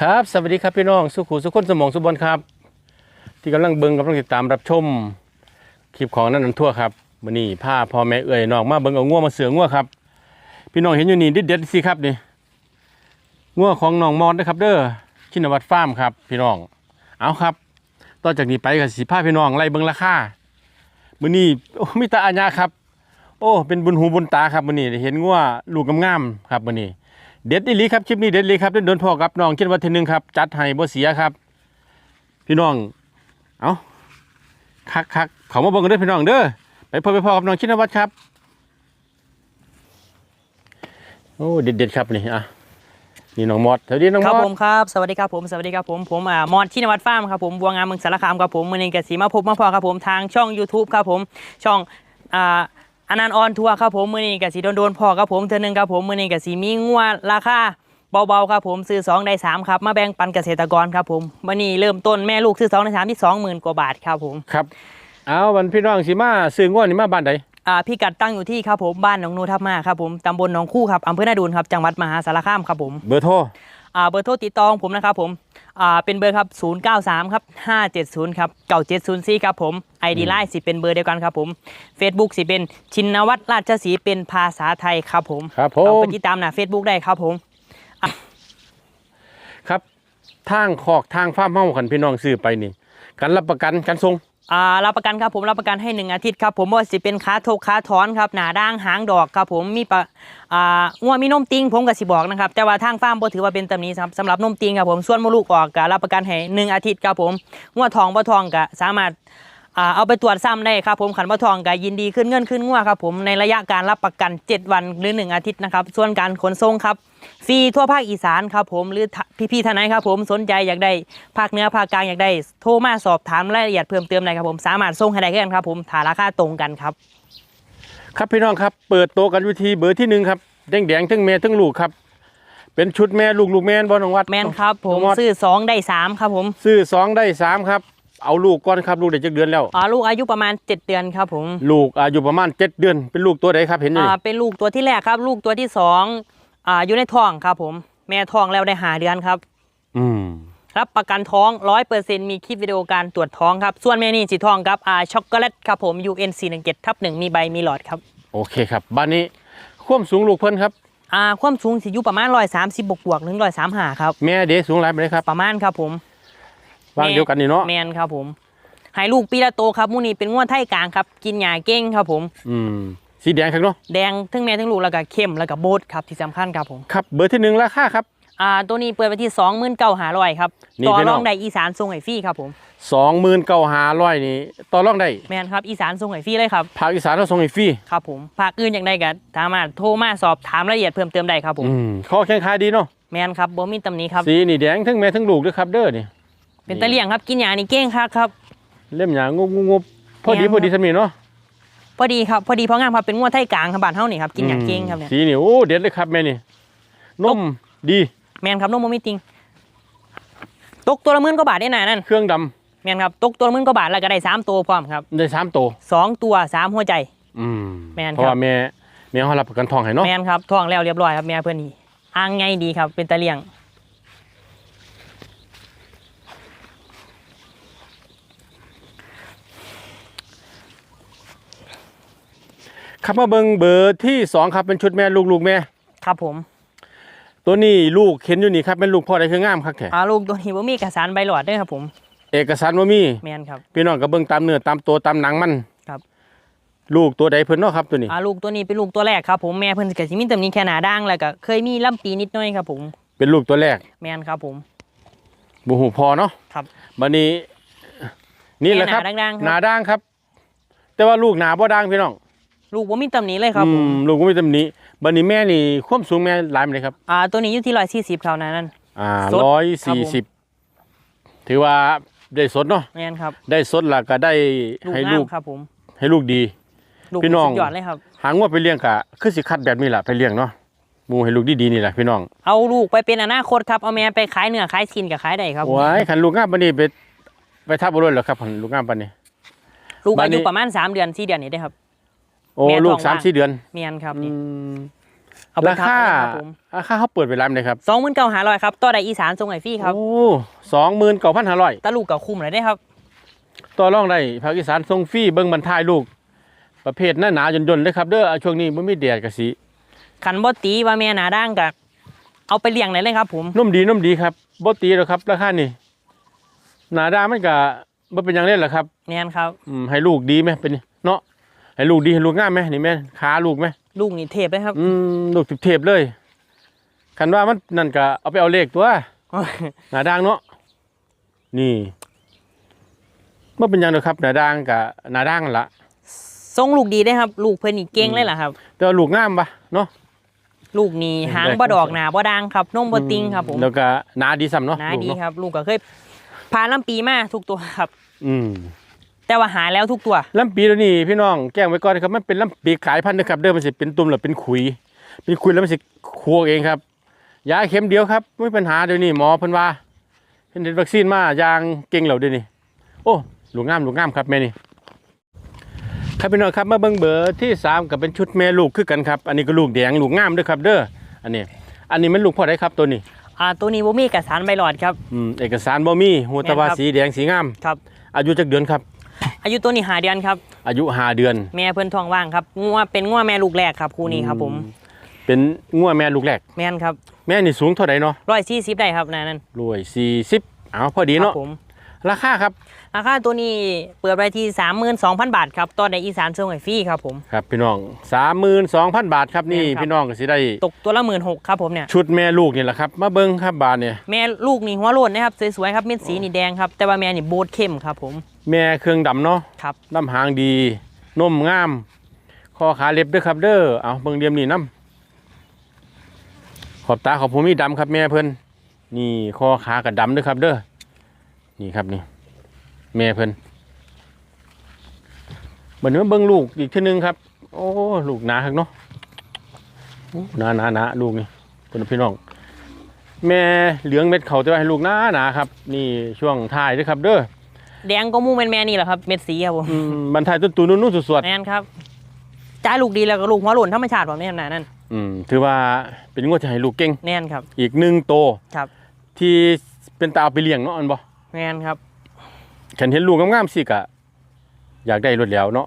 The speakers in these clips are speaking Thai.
ครับ สวัสดีครับพี่น้อง สุขุสุขคนสมองสุบนครับ ที่กำลังเบิ่งกำลังติดตามรับชมคลิปของนันนันทั่วครับมื้อนี้พาพ่อแม่เอ่ยน้องมาเบิ่งเอาง่วมาเสือง่วครับ พี่น้องเห็นอยู่นี่เด็ดสิครับนี่ง่วของน้องมอดนะครับเด้อชินวัตรฟาร์มครับ พี่น้อง เอาครับ ต่อจากนี้ไปก็สิพาพี่น้องไล่เบิ่งราคามื้อนี้โอมีแตาอัญญาครับ โอ้ เป็นบุญหูบุญตาครับมื้อนี้เห็นง่วลูกงามๆครับมื้อนี้ เด็ดอีหลีครับคลิปนี้เด็ดอีหลีครับเดินโดนพ่อกับน้องเช่นวันที่หนึ่งครับ จัดให้บ่เสียครับ พี่น้อง เอาคักคักเขามาเบิ่งกันเด้อพี่น้องเด้อไปพบไปพ่อกับน้องชินวัตรครับโอ้เด็ดเด็ดครับนี่อะนี่น้องมอดสวัสดีน้องครับผมครับสวัสดีครับผมสวัสดีครับผมผมอ่ามอนชินวัตรฟาร์มครับผมบัวงามเมืองสารคามครับผมมือนี้กสีมาพบมาพอครับผมทางช่อง YouTube ครับผมช่องอ่า อนันต์ออนทัวร์ครับผมมือนี้กสีโดนโดนๆพอครับผมเธอหนึ่งครับผมมือนี้กสีมีงัวราคาเบาๆครับผมซื้อ2ได้3ครับมาแบ่งปันเกษตรกรครับผมวันนี้เริ่มต้นแม่ลูกซื้อ2ได้3ที่20,000กว่าบาทครับผมครับเอาวันพี่น้องสิมาซื้อง่วนนี่มาบ้านใดอ่าพี่กัดตั้งอยู่ที่ครับผมบ้านหนองนูทับมาครับผมตำบลหนองคู่ครับอำเภอนาดูนครับจังหวัดมหาสารคามครับผมเบอร์โทร อ่าเบอร์โทรติดต่อของผมนะครับผมอ่าเป็นเบอร์ครับ 093 ครับ 570 ครับ 9704 ครับผม ID ไลน์สิเป็นเบอร์เดียวกันครับผม Facebook สิเป็นชินวัตรราชสีห์เป็นภาษาไทยครับผมครับผเอามไปติดตามหน้า Facebook ได้ครับผม ครับทางคอกทางฟาร์มเฮาคันพี่น้องซื้อไปนี่การรับประกันการส่ง อ่ารับประกันครับผมรับประกันให้ 1 อาทิตย์ครับผมว่าสิเป็นขาทกขาถอนครับหนาด่างหางดอกครับผมมีปะอ่างัวมีนมติงผมก็สิบอกนะครับแต่ว่าทางฟาร์มบ่ถือว่าเป็นตำหนี้ครับสำหรับนมติงครับผมส่วนมลูกออกก็รับประกันให้หนึ่งอาทิตย์ครับผมงัวทองบ่ทองก็สามารถอ่าเอาไปตรวจซ้ำได้ครับผมขันบ่ทองก็ยินดีขึ้นเงินขึ้นงัวครับผมในระยะการรับประกัน 7 วันหรือ 1 อาทิตย์นะครับส่วนการขนส่งครับ ฟรีทั่วภาคอีสานครับผมหรือถ้าพี่ๆท่านไหนครับผมสนใจอยากได้ภาคเหนือภาคกลางอยากได้โทรมาสอบถามรายละเอียดเพิ่มเติมได้ครับผมสามารถส่งให้ได้กันครับผมถ้าราคาตรงกันครับ ครับพี่น้องครับ เปิดโตะกันวิธีเบอร์ที่หนึ่งครับแดงแดงๆทั้งแม่ทั้งลูกครับ เป็นชุดแม่ลูกลูกแม่นบ่น้องวัดแมนครับ ผมน้องมอดซื้อ2ได้3ครับผมซื้อสองได้สามครับเอาลูกก่อนครับลูกได้จักเดือนแล้วอ่าลูกอายุประมาณ 7 เดือนครับผม ลูกอายุประมาณเจ็ดเดือน เป็นลูกตัวใดครับเห็นอยู่อ่านี่เป็นลูกตัวที่แรกครับ ลูกตัวที่ 2 อ่าอยู่ในท้องครับผม แม่ท้องแล้วได้หาเดือนครับ อืมรับประกันท้อง100%มีคลิปวิดีโอการตรวจท้องครับ ส่วนแม่นี่สีทองครับอ่าช็อกโกแลตครับผม UNC17 ทับหนึ่งมีใบมีหลอดครับ โอเคครับ บ้านนี้ความสูงลูกเพิ่นครับ อ่าความสูงสิอยู่ประมาณ130บวกบวกๆถึง135ครับ แม่เด็สูงหลายไปเลยครับประมาณครับผมวางเดียวกันนี่เนาะแมนครับผมให้ลูกปีละโตครับมูนี่เป็นงวดไทยกลางครับ กินหญ้าเก้งครับผม อืม สีแดงครับเนาะแดงทั้งแม่ทั้งลูกแล้วก็เข้มแล้วก็โบดครับที่สำคัญครับผมครับเบอร์ที่หนึ่งราคาครับ อ่าตัวนี้เปิดไปที่ 29,500ครับนี่ต่อพี่น้รอง องได้อีสานทรงไห้ฟรีครับผมสองหมื่นเก้าห้าร้อยนี่ต่อรองได้แมนครับอีสานทรงไห้ฟรีเลยครับภาคอีสานเราส่งให้ฟรีครับผมภาคอื่นอย่างใดก็สามารถโทรมาสอบถามรายละเอียดเพิ่มเติมได้ครับผมอืมข้อแข่งขายดีเนาะแมนครับบ่มีตำหนี้ครับ สีนี่แดงทั้งแม่ทั้งลูกด้วยครับเด้อนี่เป็นตะเลี่ยงครับกินหญ้านี่เก้งครับครับ เล่มหยางงบงบพอดีแม่น พอดีสมีเนาะ พอดีครับพอดีพองามครับเป็นงวดไทยกลางครับบ้านเฮานี่ครับกินหญ้าเก้งครับเนี่ยสีนี่โอ้เด็ดเลยครับแม่นี่นมดีแมนครับน้องบ่มีติงตกตัวละหมื่นกว่าบาทได้น่ะนั่นเครื่องดำแมนครับตกตัวละหมื่นกว่าบาทแล้วก็ได้สามตัวพร้อมครับได้สามตัวสองตัวสามหัวใจอืมแม่นครับเพราะว่าแม่แม่เขารับประกันทองให้เนาะแมนครับท้องแล้วเรียบร้อยครับแม่เพื่อนนี่อ่างไงดีครับเป็นตะเลียง ครับมาเบิ่งเบอร์ที่สองครับเป็นชุดแม่ลูกลูกแม่ ครับผม ตัวนี้ลูกเห็นอยู่นี่ครับเป็นลูกพ่อได้คืองามครับแท้อาลูกตัวนี้ว่ามีเอกสารใบหลอดด้วยครับผม เอกสารว่ามีแมนครับ พี่น้องก็เบิ่งตามเนื้อตามตัวตามหนังมันครับ ลูกตัวใดเพิ่นเนาะครับตัวนี้อาลูกตัวนี้เป็นลูกตัวแรกครับผมแม่เพื่อนกับสิมีตำหนี้แค่หนาด่างแล้วก็เคยมีลำปีนิดหน่อยครับผม เป็นลูกตัวแรกแมนครับผมบูหูพอเนาะครับ บัดนี้ นี่แหละครับแม่หนาด่างๆครับ หนาด่างครับ แต่ว่าลูกหนาบ่ด่างพี่น้อง ลูกว่ามีตำหนี้เลยครับอืผมมลูกก็มีตำหนิบัดนี้แม่นี่ความสูงแม่หลายปานใดครับ อ่าตัวนี้อยู่ที่ร้อยสี่สิบเขานะนั่นอ่าสด ร้อยครับสี่ผมสิบถือว่าได้สดเนาะแมนครับได้สดแล้วก็ได้ลูกให้งาลูมกครับผมให้ลูกดี ลูกพี่น้อง สุดยอดเลยครับ หางว่าไปเลี้ยงกะคือสิคัดแบบนี้แหละไปเลี้ยงเนาะหมูให้ลูกดีๆนี่แหละพี่น้องเอาลูกไปเป็นอนาคตครับเอาแม่ไปขายเนื้อขายชิ้นกับขายได้ครับผมว้ายคันลูกงามปานนี้ไปไปทับบ่รถเหรอครับคันลูกงามปานนี้ ลูกบ้านอานี้ยุประมาณสามเดือนสี่เดือนนี่ได้ครับ โอ้แม่ท้องลูกว่าง3 4เดือนเมียนครับอืนี่มเอาไปราทับคานะครับผมราคาเขาเปิดเวลาไหนครับสองหมื่นเก้าหาร้อยครับต่อได้อีสานทรงไอฟี่ครับโอ้สองหมื่นเก้าพันห้าร้อยตะลูกกับคุมเลยได้ครับต่อรองได้ภาคอีสานทรงฟรีเบิ้งบรรทายลูก ประเภทหน้าหนาจนๆเลยครับเด้อเอาช่วงนี้มันมีแดดกะสิขันบอตีว่าแม่หนาด่างกับเอาไปเลี้ยงเลยเลยครับผมนุ่มดีนุ่มดีครับบ่ตีแล้วครับ ราคานี่หนาดามันก็บ่เป็นหยังเล่นหรอกครับแม่นครับ อืมให้ลูกดีไหมเป็นเนาะ ให้ลูกดีให้ลูกงามไหมนี่แม่นขาลูกไหมลูกนี่เทพเลยครับ อืมลูกเทบๆเลยคันว่ามันนั่นก็เอาไปเอาเลขตัวหนาดางเนาะนี่บ่เป็นหยังดอกครับหนาดางกับหนาดางนั่นละทรงลูกดีได้ครับ ลูกเพิ่นนี่เก่งเลยล่ะครับแต่ว่าลูกงามปะเนาะลูกนี่หางบ่ดอกหนาบ่ด่างครับนมบ่ติงครับผมแล้วก็หนาดีซ้ำเนาะหนาลูกดีเนาะครับ ลูกก็เคยผ่านลำปีมาทุกตัวครับ อืม แต่ว่าหายแล้วทุกตัวลำปีแล้วนี่พี่น้องแก้งไว้ก่อนนะครับมันเป็นลำปีขายพันธุ์นะครับเดิมมันสิเป็นตุ่มหรือเป็นขุย เป็นขุยแล้วมันสิคัวเองครับยาเข็มเดียวครับไม่มีปัญหาเดี๋ยวนี้หมอเพิ่นว่าเพิ่นเด็ดวัคซีนมาอย่างเก่งแล้วเดี๋ยวนี้โอ้ลูกงามลูกงามครับแม่นี่ครับพี่น้องครับมาเบิ่งเบอร์ที่สามกับเป็นชุดแม่ลูกคือกันครับอันนี้ก็ลูกแดงลูกงามเด้วยครับ เด้ออันนี้ อันนี้มันลูกพ่อได้ครับตัวนี้อ่าตัวนี้บ่มีเอกสารใบหลอดครับอืมเอกสารบ่มีหัวตะวาแม่นครับสีแดงสีงามครับอายุจักเดือนครับ อายุตัวนี้หาเดือนครับ อายุห้าเดือน แม่เพิ่นท้องว่างครับงัวเป็นงัวแม่ลูกแรกครับคู่นี้ครับผม เป็นงัวแม่ลูกแรก แม่นครับ แม่นี่สูงเท่าไหร่เนาะ140ได้ครับนะนั่นรวยสี่สิบเอาพอดีครัเนาะบผม ราคาครับ ราคาตัวนี้เปิดไปที่32,000บาทครับตอนในอีสานเชิงไอฟรีครับผมครับพี่น้องสามหมื่นสองพันบาทครับนี่แม่นครับพี่น้องก็สิได้ตกตัวละ16,000ครับผมเนี่ยชุดแม่ลูกนี่แหละครับมาเบิ้งครับบาทเนี่ยแม่ลูกนี่หัวโล้นนะครับสวยๆครับเม็ดสีนี่แดงครับแต่ว่าแม่นี่โบดเข้มครับผม แม่เครื่องดำเนาะครับน้ำหางดีนมงามคอขาเล็บเด้วยครับเด้อเอาเบิ้งเดียมนี่น้ำขอบตาขอบผมมีดำครับแม่เพิ่นนี่คอขากับดำเด้วยครับเด้อ นี่ครับนี่แม่เพิ่นเหมือนว่าเบิ้งลูกอีกทีนึงครับ โอ้ลูกหนาครับเนาะโอ้หนาหนาหนาลูกนี่คนพี่น้องแม่เหลืองเม็ดเขาแต่ว่าให้ลูกหนาหนาครับ นี่ช่วงท้ายเด้วยครับ เด้อแดงก็มู่แม่นแม่นี่แหละครับเม็ดสีครับผมอืมบรรทายต้นตูนนุ่นๆสวดแม่นครับจ่ายลูกดีแล้วก็ลูกหัวโล้นธรรมชาติผมเนี่ยนะนั่นๆอืมถือว่าเป็นงวดที่ให้ลูกเก่งแน่นครับ อีกหนึ่งโตวครับ ที่เป็นตาเอาไปเลี้ยงเนาะอันบ่ แม่นครับฉันเห็นลูกงามๆสิกะ อยากได้รถแล้วเนาะ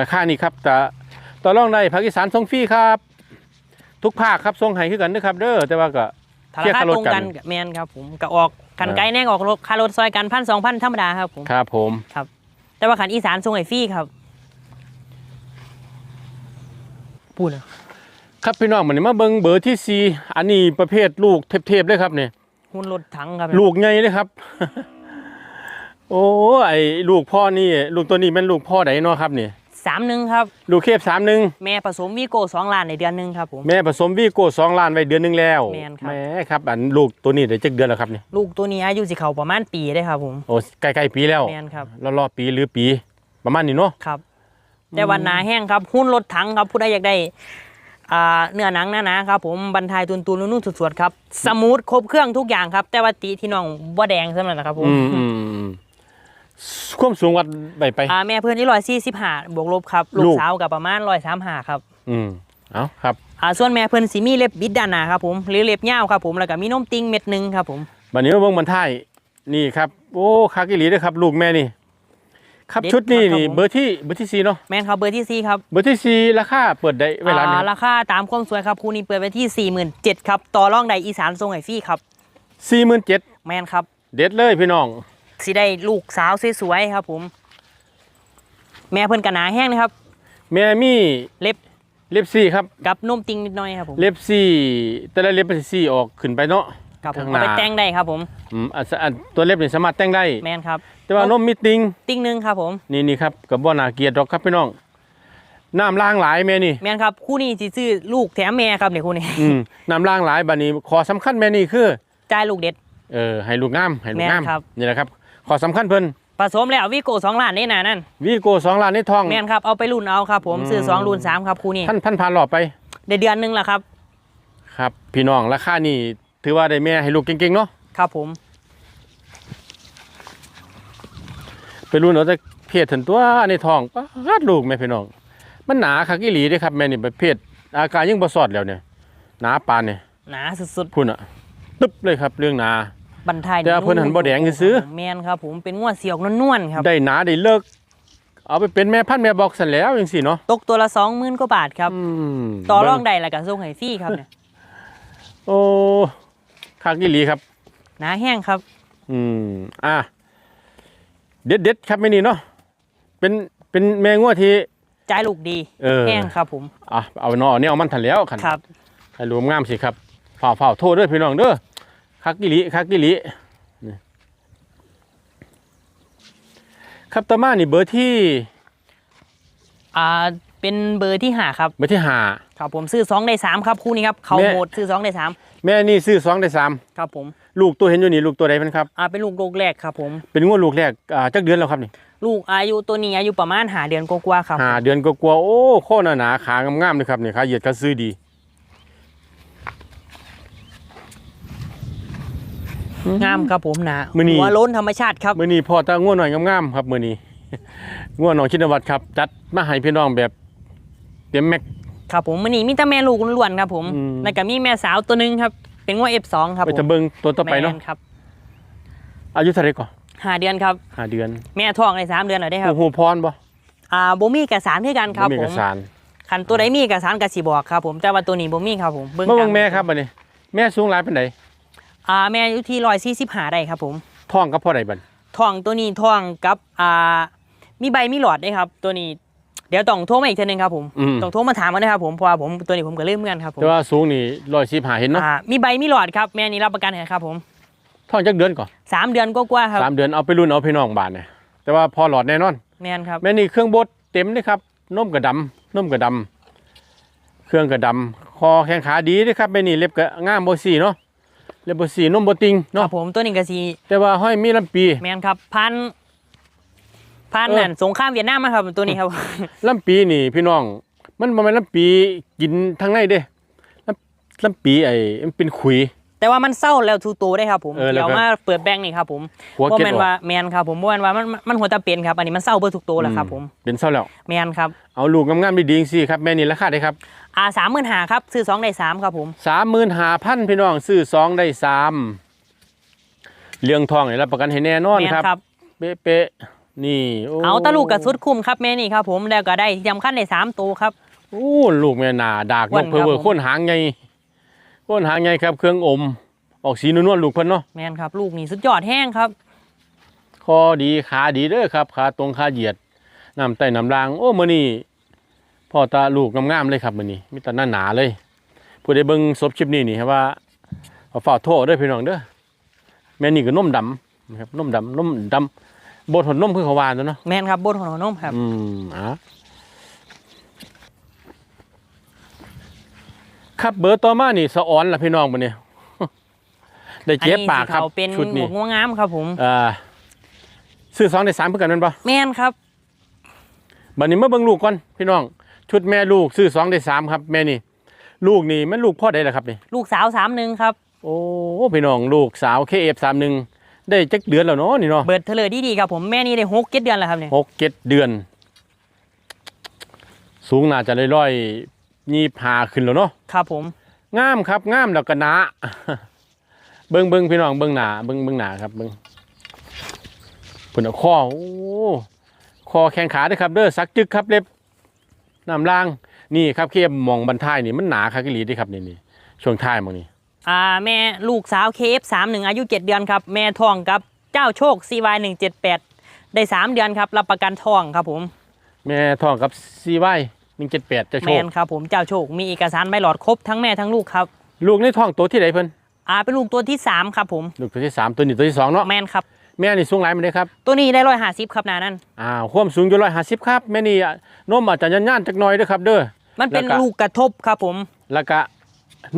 ราคานี่ครับแต่ต่อรองได้ภาคอีสานส่งฟรีครับ ทุกภาคครับส่งให้คือกันนะครับ เด้อแต่ว่าก็ถ้าเทียราบคากับรถตรงกันกันกับแม่นครับผมก็ออกกันไกลแน่งออกรถค่ารถซอยกันพันสองพันธรรมดาครับผมครับผมแต่ว่าขันอีสานทรงไอฟรี่ครับพูดนะครับพี่น้องมันนี้มาเบิ่งเบอร์ที่สี่อันนี้ประเภทลูกเทพๆเลยครับเนี่ย หุ้นรถถังครับลูกใหญ่เลยครับ โอ้ไอลูกพ่อนี่ ลูกตัวนี้เป็นลูกพ่อไหนเนาะครับนี่สามหนึ่งครับ ลูกเคฟสามหนึ่งแม่ผสมวีโก้สองล้านในเดือนหนึ่งครับผมแม่ผสมวีโก้สองล้านไว้เดือนหนึงแล้วแม่นครับ แม่ครับอันลูกตัวนี้ได้จักเดือนแล้วครับนี่ลูกตัวนี้อายุสิเขาประมาณปีได้ครับผมโอ้ใกล้ๆปีแล้วแม่นครับแล้วรอปีหรือปี ประมาณนี้เนาะครับ แต่วันหนาแห้งครับ หุ้นรถถังครับผู้ใดอยากได้อ่า เนื้อหนังหนาๆครับผมบรรทายตุนตุนนุ่นๆสวดๆครับสมูทครบเครื่องทุกอย่างครับ แต่ว่าตีที่น้องบ่แดงสำหรับนะครับผมอืมอืมอืมความสูงวัดไปไปอ่าแม่เพื่อนที่ร้อยสี่สิบห้าบวกลบครับลูลูกกสาวกับประมาณร้อยสามห้าครับ อืมเอาครับอ่าส่วนแม่เพื่อนสีมีเล็บบิดด้านหน้าครับผมหรือเล็บยาวครับผมแล้วก็มีนมติงเม็ดหนึ่งครับผมบัดนี้มาเบิ่งบรรทายนี่ครับโอ้คากิลีเด้อครับ ลูกแม่นี่ ครับชุดนี้นี่เบอร์ที่เบอร์ที่สี่เนาะแม่นครับเบอร์ที่สี่ครับเบอร์ที่สี่ราคาเปิดได้เวลาอ่านี้ราคาตามความสวยครับคู่นี้เปิดไปที่สี่หมื่นเจ็ดครับต่อรองใดอีสานทรงไอฟี่ครับ สี่หมื่นเจ็ดแม่นครับเด็ดเลยพี่น้อง สิได้ลูกสาวสวยๆครับผม แม่เพื่อนกันหนาแห้งนะครับ แม่มีเล็บเล็บซี่ครับ กับนมติงนิดหน่อยครับผมเล็บซี่แต่ละเล็บเป็นซี่ออกขึ้นไปเนาะครับผมข้างหเอาน้าไปแต่งได้ครับผมอืมอันอันตัวเล็บนี่สามารถแต่งได้ แม่นครับ แต่ว่านมมิติงติงหนึ่งครับผม นี่นี่ครับกับบ่นาเกียรติหรอกครับพี่น้องน้ำล่างหลายแม่นี่แม่นครับคู่นี้สิซื้อลูกแถมแม่ครับเนี่ยคู่นี้อืมน้ำล่างหลายบัดนี้ขอสำคัญแม่นี่คือจ่ายลูกเด็ดเออให้ลูกงามให้ลูกงามแม่นครับนี่แหละครับขอสำคัญเพิ่นผสมแล้ววิโก้สองล้านนี่นะนั่นวีโก้สองล้านในทองแม่นครับเอาไปรุ่นเอาครับผมอืมซื้อสองรุ่นสามครับคู่นี้ท่านพันพานหลอดไปได้เดือนหนึงแล้วครับ ครับ พี่น้องราคานี่ถือว่าได้แม่ให้ลูกเก่งๆเนาะครับผม ไปรุ่นเอาแต่เพศถึงตัวในทองปาดลูกแม่พี่น้อง มันหนาคักอีหลีเด้อครับแม่นี่ประเภทอาการยังบ่สอดแล้วเนี่ย หนาปานเนี่ยหนาสุดพุ่นอะตึ๊บเลยครับเรื่องหนา ๆบันทายแต่ว่าเพิ่นหันบ่แดงซื่อ แมนครับผมเป็นงวดเสียกนวลๆครับ ได้หนาได้เลิก เอาไปเป็นแม่พันธุ์แม่บอกสันแล้วจังซี่เนาะตกตัวละสองหมื่นกว่าบาทครับอืมต่อรองใดแล้วก็ส่งให้ฟรีครับเนี่ยโอ้คักอีหลีครับ หนาแห้งครับ อืมอะ เด็ดเด็ดๆครับแม่นี่เนาะเป็นเป็นแม่งัวที่จ่ายลูกดีเออแห้งครับผมอะเอาเนาะเนี่ยเอามันทันแล้วคันครับให้รวมงามสิครับฝ่าฝ่าโทษเด้อพี่น้องเด้อคักกิลิคักกิลินี่ครับต่อมานี่เบอร์ที่อ่าเป็นเบอร์ที่หาครับเบอร์ที่ห้าครับผมซื้อสองได้สามครับคู่นี้ครับเขาแม่โหมดซื้อสองได้สาม แม่นี่ซื้อสองได้สามครับผม ลูกตัวเห็นอยู่นี่ลูกตัวใดเป็นครับอ่าเป็นลูกโลกแรกครับผม เป็นงวดลูกแรกอ่าจักเดือนแล้วครับนี่ลูกอายุตัวนี้อายุประมาณหาเดือนกว่าๆครับห้าเดือนก็กลัวาๆโอ้ข้อหนาหนาๆขางามๆเลยครับนี่ขาเหยียดขาซื้อดีงามครับผมหนามื้อนี้หัวโล้นธรรมชาติครับมื่อนี้พ่อตาง่วหน่อยงามๆครับมื่อนี้ง่วหน่อยชินวัตรครับ จัดมาให้พี่น้องแบบเต็มแม็ก ครับผมมันนี่มีแต่แม่ลูกล้วนๆครับผมอืม แล้วก็มีแม่สาวตัวหนึงครับ เป็นงว F2 ครับไปผมจะเบิ่งตัวต่อไปเนาะแม่ครับอายุเท่าไหร่ก่อนหาเดือนครับ ห้าเดือนแม่ท้องในสามเดือนแล้วได้ครับโอ้โหพรบ่อ่าบ่มีเอกสารคือกันครับมีผเอกมสารคันตัวใดมีเอกสารก็สิบอกครับผมแต่ว่าตัวนี้บ่มีครับผมเบิ่งเมื่อตาเบิ่งแม่ครับบัดนี้ แม่สูงหลายปานใดอ่าแม่อยู่ที่145ได้ครับผมท้องกับพ่อใดบัด ท้องตัวนี้ท้องกับอ่ามีใบมีหลอดได้ครับ ตัวนี้ เดี๋ยวต้องโทรมาอีกทีนึงครับผมอืม ต้องโทรมาถามกันนะครับผมเพราะว่าผมตัวนี้ผมก็ลืมเหมือนกันครับผมแต่ว่าสูงนี่115เห็นเนาะอ่ามีใบมีหลอดครับแม่นี้รับประกันให้ครับผมท้องจักเดือนก่อนสามเดือนก็กว่าๆครับสามเดือนเอาไปรุ่นเอาพี่น้องบาดเนี่ยแต่ว่าพอหลอดแน่นอน แม่นครับแม่นี่เครื่องบดเต็มเลยครับนมกระดำนมกระดำเครื่องกระดำคอแข้งขาดีเด้อครับแม่นี่เล็บก็งามบ่สีเนาะเล็บบ่สีนมบ่ติงคเนาะรับผมตัวนี้ก็สีแต่ว่าห้อยมีลำปีแมนครับพัน พันเออนั่นสงครามเวียดนามมาครับตัวนี้ครับลำปีนี่พี่น้อง มันบ่แม่นลำปีกินทางในเด้ลำลำปีไอ้มันเป็นขุย แต่ว่ามันเศร้าแล้วทูโตได้ครับผมเออแล้วเดี๋ยวก็มาเปิดแบงค์นี่ครับผมหัวว่าเก็ดแมนออกว่าแมนครับผมว่าแมนว่ามันมันหัวตาเป็นครับอันนี้มันเศร้าเบอร์ทุกโตแล้วครับผมเป็นเศร้าแล้วแมนครับเอาลูกงามๆดีๆจังซี่ครับแม่นี่ราคาได้ครับอ่าสามหมื่นหาครับซื้อสองได้สามครับผม35,000พี่น้องซื้อสองได้สามเรื่องทองนี่รับประกันให้แน่นอนแมนครับครับ เป๊ะๆ นี่โเอาตะลูกกับสุดคุ้มครับแม่นี่ครับ ผมแล้วก็ได้ยำขั้นได้สามโตครับโอ้ลูกแม่นาดากอ้นวนกเพอครับเวอผมร์ข้นหางไงข้นหางไงครับ เครื่องอม ออกสีนวลๆลูกเพิ่นเนาะแมนครับ ลูกนี่สุดยอดแห้งครับคอดีขาดีเด้อครับขาตรงขาเหยียดน้ำใต้น้ำราง โอ้มื้อนี้พ่อตาลูกงามๆเลยครับมื้อนี้มีแต่หน้าหนาเลยผู้ใดเบิ่งศพคลิปนี้นี่ครับว่าเอาฝ่ากโทษเด้อพี่น้องเด้อแม่นี่ก็นมดำนะครับนมดำนมดำ บดหนนมคือเขาวานตัวเนาะแมนครับบนหัวนมครับ อืมอะครับเบอร์ต่อมานี่สะออนล่ะพี่น้องบัดนี้ได้อันเจ็บนี้ปากสิครับเขาเป็นชุดหมนี้วกงัวงามครับผม อ่าซื้อสองได้สามเพื่อกันแมันปะ แมนครับ บัดนี้มาเบิ่งลูกก่อนพี่น้อง ชุดแม่ลูกซื้อสองได้สามครับแม่นี่ ลูกนี่มันลูกพ่อได้แหละครับนี่ลูกสาวสามหนึ่งครับ โอ้พี่น้องลูกสาวเคเอฟสามหนึ่ง ได้จักเดือนแล้วเนาะนี่เนาะเบิดเทเลอดีๆครับผมแม่นี่ได้หกเจ็ดเดือนแล้วครับเนี่ยหกเจ็ดเดือน สูงน่าจะเลยร้อยยี่พาขึ้นแล้วเนาะครับผมงามครับงามแล้วก็หนาเบิ้งเบิ้งพี่น้องเบิ้งหนาเบิ้งเบิ้งหนาครับเบิ้งผุนเอาข้อโอ้คอแข้งขาเด้วยครับเด้อสักจึกครับเล็บน้ำล่างนี่ครับเคียบมองบันท้ายนี่มันหนาครับกิลีเด้ครับนี่นี่ช่วงท้ายมองนี่ อ่าแม่ลูกสาว KF31 อายุ 7 เดือนครับ แม่ท้องกับ เจ้าโชค CY178 ได้ 3 เดือนครับ รับประกันท้องครับผม แม่ท้องกับซีไว้หนึ่งเจ็ดแปดจะโชแมคนครับผมเจ้าโชค มีเอกสารใบหลอดครบทั้งแม่ทั้งลูกครับ ลูกในท้องตัวที่ไหนเพิ่นอ่าเป็นลูกตัวที่ 3 ครับผม ลูกตัวที่สามตัวนี้ตัวที่สองเนาะแมนครับ แม่นี่สูงหลายมันได้ครับตัวนี้ได้ร้อยห้าสิบครับนานั่นอ้าวความสูงอยู่ร้อยห้าสิบครับแม่นี่นมอาจจะย่านๆจักหน่อยเด้อครับเด้อ มันเป็นแล้วก็ ลูกกระทบครับผม แล้วก็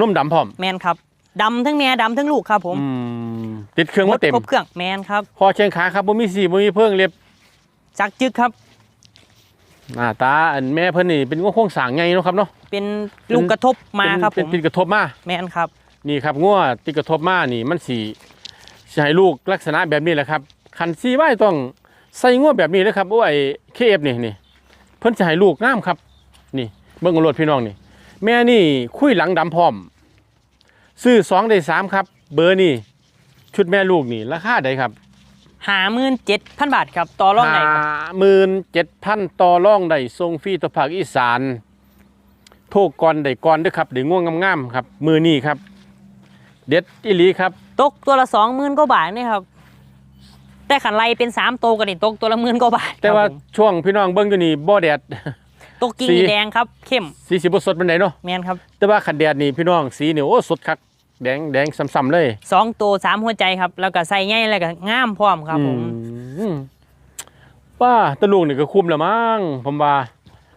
นมดำพร้อม แมนครับ ดำทั้งแม่ดำทั้งลูกครับ ผมอืมติดเครื่องมาเต็มครบเครื่องแมนครับคอเชียงขาครับบ่มีสีบ่มีเพิ่งเรียบจักจึกครับหน้าตาอันแม่เพิ่นนี่เป็นงัวโครงสร้างใหญ่เนาะครับเนาะ เป็นลูกกระทบมาครับผเป็นมเป็นติดกระทบมา แมนครับ นี่ครับงัวติดกระทบมานี่มันสิสิให้ลูกลักษณะแบบนี้แหละครับคันซีไว้ต้องใส่งัวแบบนี้เลยครับโอ้ไอ้ KF นี่นี่เพิ่นสิให้ลูกงามครับ นี่เบิ่งเอารถพี่น้องนี่ แม่นี่คุยหลังดำพร้อม ซื้อสองได้สามครับ เบอร์นี่ชุดแม่ลูกนี่ราคาใดครับหาหมื่นเจ็ดพันบาทครับต่อรองไหนครับหมื่นเจ็ดพันต่อร่องได้ทรงฟรีต่อภาคอีสานโทษก่อนได้ก่อนเด้วยครับเดี๋ยวง่วงงามๆครับ มือนี่ครับ เด็ดอีหลีครับ ตกตัวละสองหมื่นกว่าบาทนี่ครับแต่ขันไรเป็นสามโตวกันนี่ตกตัวละหมื่นกว่าบาทแต่ว่าครับผมช่วงพี่น้องเบิ้งอยู่นี่บ่แดดตกกิ่งสีนี่แดงครับเข้มสีสิบสดเป็นไหนเนาะแมนครับแต่ว่าขันแดดนี่พี่น้องสีนี่โอ้สดคัก แดงแดงซ้ำๆเลยสองตัวสามหัวใจครับ แล้วก็ใส่ง่ายแล้วก็งามพร้อมครับผมอืมว่าตะลุงนี่ก็คุ้มละมั้งผมว่า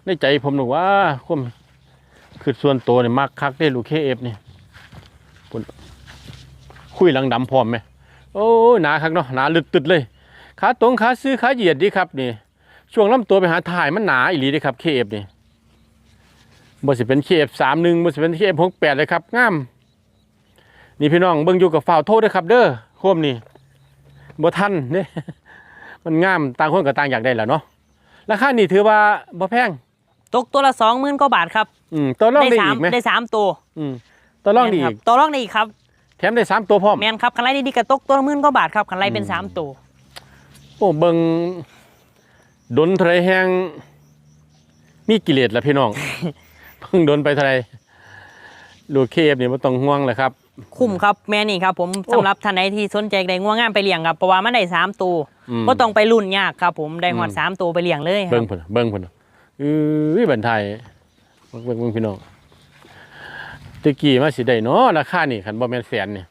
ในใจผมหนูว่าคุ้มคือส่วนตัวเนี่ยมักคักได้ลูกเคเอฟนี่พุ่นคุยหลังดำพร้อมไหมโอ้ยหนาคักเนาะหนาลึกตึดเลยขาตรงขาซื้อขาเหยียดดีครับนี่ ช่วงลำตัวไปหาถ่ายมันหนาอีหลีเดีครับเคเอฟนี่บ่สิเป็นเคเอฟสามหนึ่งบ่สิเป็นเคเอฟหกแปดเลยครับงาม นี่พี่น้องเบิ่งอยู่กับฝ่าวโทษด้วยครับ เด้อโคมนี่บ่ทันเด้มันงามต่างคนก็ต่างอยากได้แหละเนาะราคานี่ถือว่าบ่แพง ตกตัวละสองหมื่นกว่าบาทครับอืมตัวรองได้สามอีกไหมได้สามตัวอืมตัวรองได้แม่นคอีบกตัวรองได้อีกครับแถมได้สามตัวพร้อม แมนครับขันไรดีๆก็ตกตัวละหมื่นกว่าบาทครับขันไรเป็นอืม สามตัวโอ้เบิ่งดนเทะเลแหงมีกิเลสละพี่น้อง เพิ่งดนไปเท่าไหรลูกเคฟนี่บ่ต้องห่วงแหละครับ คุ้มครับแม่นี่ครับผมโอ้สำหรับท่านใดที่สนใจได้ง่วงงามไปเลี้ยงครับเพราะว่ามันได้สามตัวอืมก็ต้องไปรุ่นยากครับ ผมได้หอดอืมสามตัวไปเลี้ยงเลยครัเบิ่บงพุ่นเบิ่งพุ่นอื้อบันไทยเบิ่งเบิ่งเบิ่งพี่น้องตะกี้มาสิได้เนาะราคานี่คันบ่แม่นแสนนี่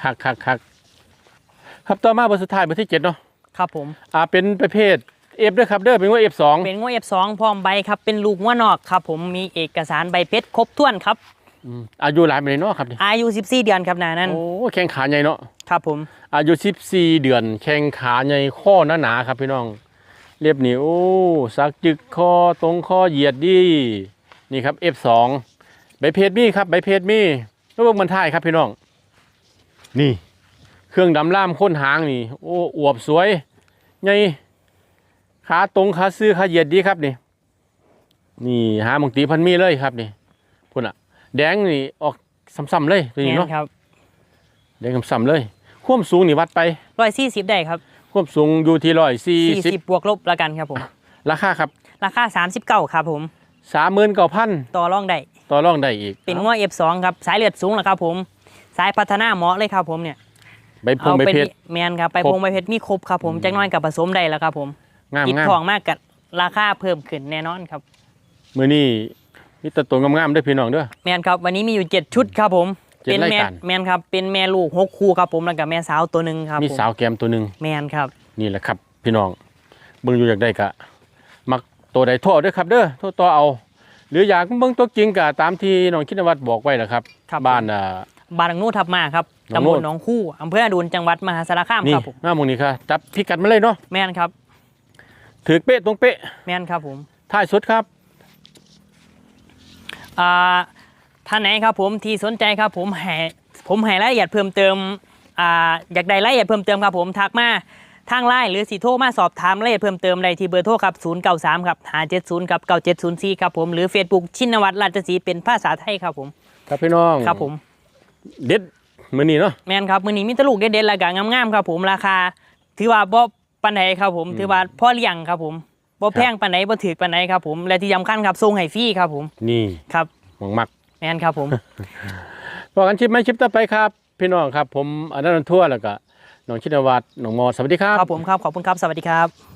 คักคักคักครับต่อมาเบอร์สุดท้ายเบอร์ที่เจ็ดเนาะครับผม อ่าเป็นประเภท เอฟด้วยครับเด้อเป็นว่าเอฟสองเป็นง่วงเอฟสองพร้อมใบครับ เป็นลูกง่วนอกครับ ผมมีเอกสารใบเพชรครบถ้วนครับ อายุหลายไปเลยเนาะครับนี่อายุ 14 เดือนครับนานั้นโอ้แข้งขาใหญ่เนาะครับผม อายุ14เดือน แข้งขาใหญ่ข้อหนาหนาๆครับพี่น้อง เรียบนิ้วสักจึกคอตรงคอเหยียดดีนี่ครับ F2 ใบเพชรมีครับใบเพชรมีแล้วเบิ่งมันท้ายครับพี่น้อง นี่ เครื่องดำล่ามค้นหางนี่ โอ้อวบสวยใหญ่ ขาตรงขาซื้อขาเหยียดดีครับนี่ นี่หาบางตีพันมีเลยครับนี่พุ่นอะ แดงนี่ออกซ้ำๆเลยตัวนี้แม่เนาะนครับแดงซ้ำๆเลย ความสูงนี่วัดไปร้อยสี่สิบได้ครับความสูงอยู่ที่ร้อยสี่สี่สิบสิบบวกลบละกันครับผม ราคาครับราคาสามสิบเก้าครับผม สามหมื่นเก้าพันต่อรองได้ ต่อรองได้อีกเป็นง่วงเอฟสองครับ สายเลือดสูงแล้วครับผม สายพัฒนาเหมาะเลยครับผมเนี่ย ใบพงใบเพชร แมนครับ ไปครบพงใบเพชรมีครบครับผม จักหน้อยกับผสมได้แล้วครับผม งามกิบงามทองมากกับราคาเพิ่มขึ้นแน่นอนครับมือนี่มีแตะตัวงามๆเด้วยพี่น้องเด้อแมนครับ วันนี้มีอยู่เจ็ดชุดครับผม เจ็ดเป็นแมรายนการ แมนครับ เป็นแม่ลูกหกคู่ครับผมแล้วกับแม่สาวตัวหนึ่งครับมีผมสาวแกมตัวหนึ่งแมนครับ นี่แหละครับ พี่น้องเบิ่งอยู่อยากได้กะ มักตัวใดโทษด้วยครับ เด้อโทษต่อเอา หรืออยากเบิ่งตัวจริงกะตามที่น้องคิดวัฒน์บอกไว้แหละครับครับ บ้านอ่า บานหลังนูทับมาครับหนองตำนูบดลหนองคู่อำเภออดูลจังหวัดมหาสารคามนี่ครับผมหน้าหมองนี้ค่ะจับพิกัดมาเลยเนาะแมนครับ ถือเป๊ะตรงเป๊ะแมนครับผมท้ายสุดครับอ่าท่านไหนครับผมที่สนใจครับผมให้ผมให้รายละเอียดเพิ่มเติมอ่าอยากได้รายละเอียดเพิ่มเติมครับผมทักมาทางไลน์หรือสีโทรมาสอบถามรายละเอียดเพิ่มเติมได้ที่เบอร์โทรครับ 093 ครับ570ครับ9704 ครับผมหรือ Facebook ชินวัตรราชสีห์เป็นภาษาไทยครับผม ครับพี่น้องครับผม เด็ดมื้อนี้เนาะแมนครับมือนี้มีแตลูกเด็ดๆและกงามๆครับผมราคา ถือว่าบ่ ปานใดครับผมถือว่าพ่อเลี้ยงครับผมบ่แพงปานใดบ่ถือปานใดครับผมและที่สำคัญครับส่งให้ฟรีครับผมนี่ครับหวังมักแมนครับผมบอกกันชิปไหมชิปต่อไปครับ พี่น้องครับ ผมอนันต์ทั่วแล้วก็น้องชินวัตรน้องมอสวัสดีครับครับผมครับขอบคุณครับสวัสดีครับ